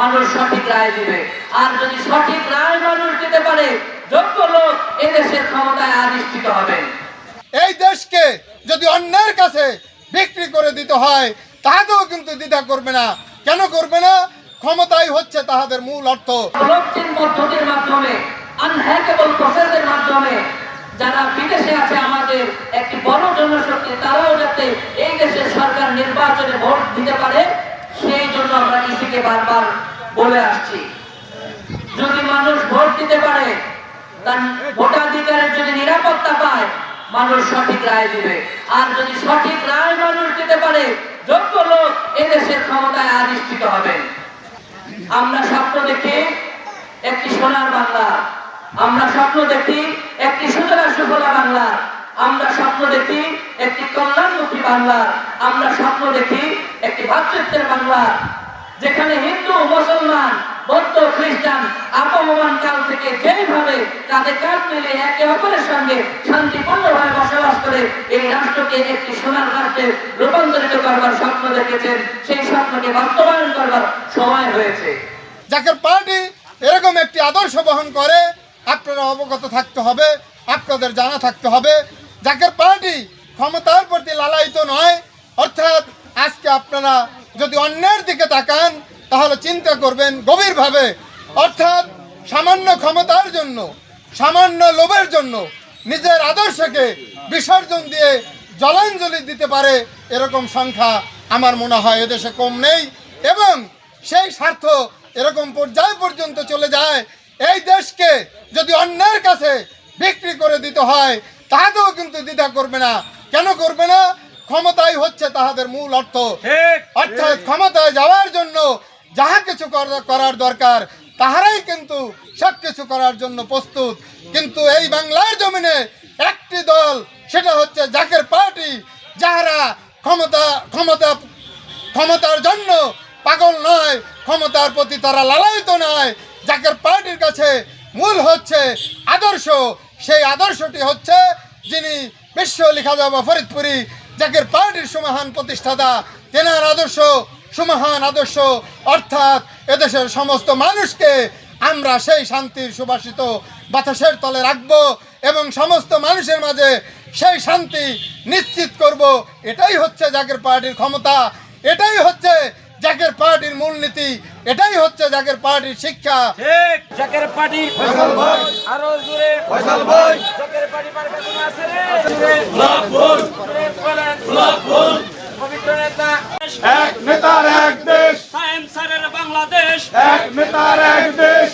মানুষ সঠিক রায় দিবে। আর যদি সঠিক রায় মানুষ দিতে পারে যোগ্য লোক এদেশের ক্ষমতায় আধিষ্ঠিত হবেন এই দেশকে যদি অন্যের কাছে বিক্রি করে দিতে হয় তাহাতেও কিন্তু দ্বিধা করবে না। কেন করবে না? ক্ষমতাই হচ্ছে তাহাদের মূল অর্থ। ব্লকচেন পদ্ধতির মাধ্যমে আনহ্যাকেবল প্রসেসের মাধ্যমে যারা বিদেশে আছে আমাদের একটি বড় জনশক্তি তারাও যাতে এই দেশের সরকার নির্বাচনে ভোট দিতে পারে সেই জন্য আমরা ইসিকে বারবার বলে আসছি। যদি মানুষ ভোট দিতে পারে, তার ভোটাধিকারের যদি নিরাপত্তা পায়, মানুষ সঠিক রায় দিবে। আর যদি সঠিক রায় মানুষ দিতে পারে, যোগ্য লোক এদেশের ক্ষমতায় আধিষ্ঠিত হবেন আমরা স্বপ্ন দেখি একটি সোনার বাংলা। আমরা স্বপ্ন দেখি একটি সুজলা সুফলা বাংলা। আমরা স্বপ্ন দেখি একটি কল্যাণমুখী বাংলা। আমরা স্বপ্ন দেখি একটি ভাতৃত্বের বাংলা। যেখানে হিন্দু, মুসলমান, বৌদ্ধ, খ্রিস্টান আপমান কাল থেকে যেইভাবে তাদের কাঁধ মিলে একে অপরের সঙ্গে শান্তিপূর্ণভাবে বসবাস করে, এই রাষ্ট্রকে একটি সোনার রাষ্ট্রে রূপান্তরিত করবার স্বপ্ন দেখেছেন। সেই স্বপ্নকে বাস্তবায়ন করবার সময় হয়েছে। জাকের পার্টি এরকম একটি আদর্শ বহন করে, আপনারা অবগত থাকতে হবে, আপনাদের জানা থাকতে হবে জাকের পার্টি ক্ষমতার প্রতি লালায়িত নয়, অর্থাৎ আজকে আপনারা যদি অন্যের দিকে তাকান, তাহলে চিন্তা করবেন গভীরভাবে। অর্থাৎ সামান্য ক্ষমতার জন্য, সামান্য লোভের জন্য নিজের আদর্শকে বিসর্জন দিয়ে জলাঞ্জলি দিতে পারে এরকম সংখ্যা আমার মনে হয় এদেশে কম নেই এবং সেই স্বার্থ এরকম পর্যায় পর্যন্ত চলে যায়। এই দেশকে যদি অন্যের কাছে বিক্রি করে দিতে হয়, তাহাতেও কিন্তু দ্বিধা করবে না। কেন করবে না? ক্ষমতাই হচ্ছে তাহাদের মূল অর্থ। অর্থাৎ ক্ষমতায় যাওয়ার জন্য যাহা কিছু করার দরকার তাহারাই কিন্তু সব কিছু করার জন্য প্রস্তুত। কিন্তু এই বাংলার জমিনে একটি দল সেটা হচ্ছে জাকের পার্টি যাহারা ক্ষমতা ক্ষমতা ক্ষমতার জন্য পাগল নয় ক্ষমতার প্রতি তারা লালায়িত নয়। জাকের পার্টির কাছে মূল হচ্ছে আদর্শ। সেই আদর্শটি হচ্ছে যিনি বিশ্ব লেখা যাবা ফরিদপুরি জাকের পার্টির সুমহান প্রতিষ্ঠাতা তেনার আদর্শ সুমহান আদর্শ অর্থাৎ এদেশের সমস্ত মানুষকে আমরা সেই শান্তির সুবাসিত বাতাসের তলে রাখব এবং সমস্ত মানুষের মাঝে সেই শান্তি নিশ্চিত করব। এটাই হচ্ছে জাকের পার্টির ক্ষমতা এটাই হচ্ছে জাকের পার্টির মূলনীতি এটাই হচ্ছে জাকের পার্টির শিক্ষা। ঠিক জাকের পার্টি আরও জোরে। জাকের পার্টি আছে রে জোরে ব্লক ভোট জোরে বলেন ব্লক ভোট পবিত্র নেতা এক নেতার এক দেশ সায়েম স্যারের বাংলাদেশ। এক নেতার এক দেশ।